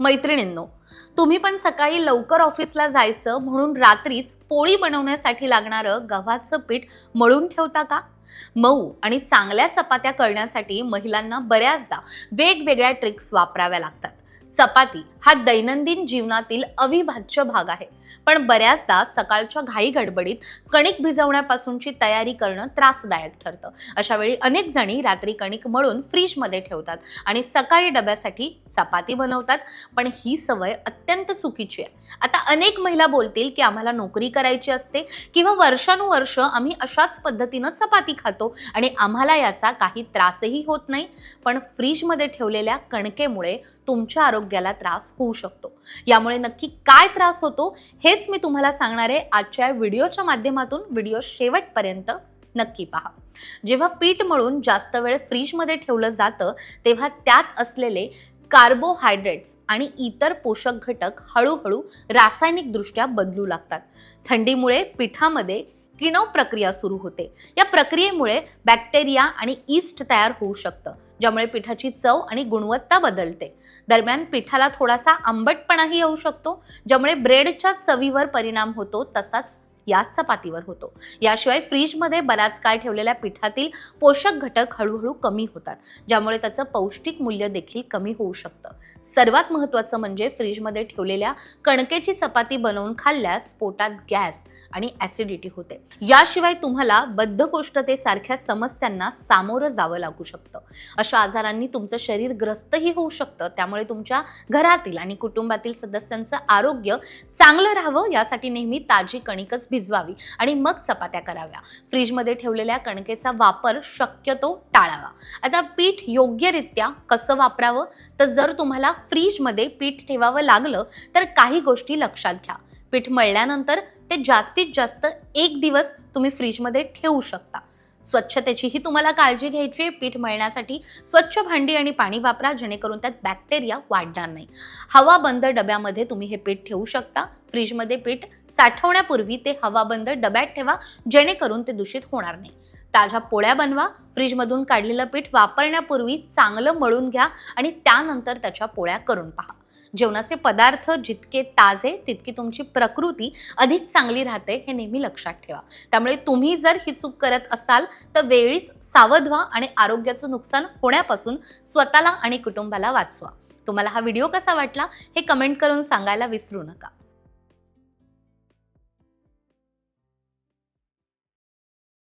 मैत्रिणींनो तुम्ही पण सकाळी लवकर ऑफिसला जायचं म्हणून रात्रीच पोळी बनवण्यासाठी लागणारं गव्हाचं पीठ मळून ठेवता का? मऊ आणि चांगल्या चपात्या करण्यासाठी महिलांना बऱ्याचदा वेगवेगळ्या ट्रिक्स वापराव्या लागतात. चपाती हा दैनंदिन जीवनातील अविभाज्य भाग आहे. पण बऱ्याचदा सकाळच्या घाई गडबडीत कणिक भिजवण्यापासूनची तयारी करणं त्रासदायक ठरतं. अशा वेळी अनेक जणी रात्री कणिक मळून फ्रीजमध्ये ठेवतात आणि सकाळी डब्यासाठी चपाती बनवतात. पण ही सवय अत्यंत चुकीची आहे. आता अनेक महिला बोलतील की आम्हाला नोकरी करायची असते किंवा वर्षानुवर्ष आम्ही अशाच पद्धतीनं चपाती खातो आणि आम्हाला याचा काही त्रासही होत नाही. पण फ्रीजमध्ये ठेवलेल्या कणकेमुळे तुमच्या आरोग्याला त्रास होऊ शकतो. यामुळे नक्की काय त्रास होतो हेच मी तुम्हाला सांगणार आहे. आजच्या व्हिडिओच्या माध्यमातून व्हिडिओ शेवटपर्यंत नक्की पहा. जेव्हा पीठ मळून जास्त वेळ फ्रीजमध्ये ठेवलं जातं तेव्हा त्यात असलेले कार्बोहायड्रेट्स आणि इतर पोषक घटक हळूहळू रासायनिकदृष्ट्या बदलू लागतात. थंडीमुळे पिठामध्ये किणव प्रक्रिया सुरू होते. या प्रक्रियेमुळे बॅक्टेरिया आणि ईस्ट तयार होऊ शकतं. ज्यामुळे पिठाची चव आणि गुणवत्ता बदलते. दरम्यान पिठाला थोडासा आंबटपणाही येऊ शकतो ज्यामुळे ब्रेडच्या चवीवर परिणाम होतो तसाच याच चपातीवर होतो. याशिवाय फ्रीजमध्ये बराच काळ ठेवलेल्या पिठातील पोषक घटक हळूहळू कमी होतात ज्यामुळे त्याचं पौष्टिक मूल्य देखील कमी होऊ शकतं. सर्वात महत्त्वाचं म्हणजे फ्रीजमध्ये ठेवलेल्या कणकेची चपाती बनवून खाल्ल्यास पोटात गॅस आणि ॲसिडिटी होते. याशिवाय तुम्हाला बद्धकोष्ठतेसारख्या समस्यांना सामोरं जावं लागू शकतं. अशा आजारांनी तुमचं शरीर ग्रस्तही होऊ शकतं. त्यामुळे तुमच्या घरातील आणि कुटुंबातील सदस्यांचं आरोग्य चांगलं राहावं यासाठी नेहमी ताजी कणिकच भिजवावी आणि मग चपात्या कराव्या. फ्रीजमध्ये ठेवलेल्या कणकेचा वापर शक्यतो टाळावा. आता पीठ योग्यरित्या कसं वापरावं? तर जर तुम्हाला फ्रीजमध्ये पीठ ठेवावं लागलं तर काही गोष्टी लक्षात घ्या. पीठ मळल्यानंतर ते जास्तीत जास्त एक दिवस तुम्ही फ्रीजमध्ये ठेवू शकता. स्वच्छतेचीही तुम्हाला काळजी घ्यायची आहे. पीठ मळण्यासाठी स्वच्छ भांडी आणि पाणी वापरा जेणेकरून त्यात बॅक्टेरिया वाढणार नाही. हवा बंद डब्यामध्ये तुम्ही हे पीठ ठेवू शकता. फ्रीजमध्ये पीठ साठवण्यापूर्वी ते हवाबंद डब्यात ठेवा जेणेकरून ते दूषित होणार नाही. ताज्या पोळ्या बनवा. फ्रीजमधून काढलेलं पीठ वापरण्यापूर्वी चांगलं मळून घ्या आणि त्यानंतर त्याच्या पोळ्या करून पहा. जेवणाचे पदार्थ जितके ताजे तितकी तुमची प्रकृती अधिक चांगली राहते हे नेहमी लक्षात ठेवा. त्यामुळे तुम्ही जर ही चूक करत असाल तर वेळीच सावध व्हा आणि आरोग्याचं नुकसान होण्यापासून स्वतःला आणि कुटुंबाला वाचवा. तुम्हाला हा व्हिडिओ कसा वाटला हे कमेंट करून सांगायला विसरू नका.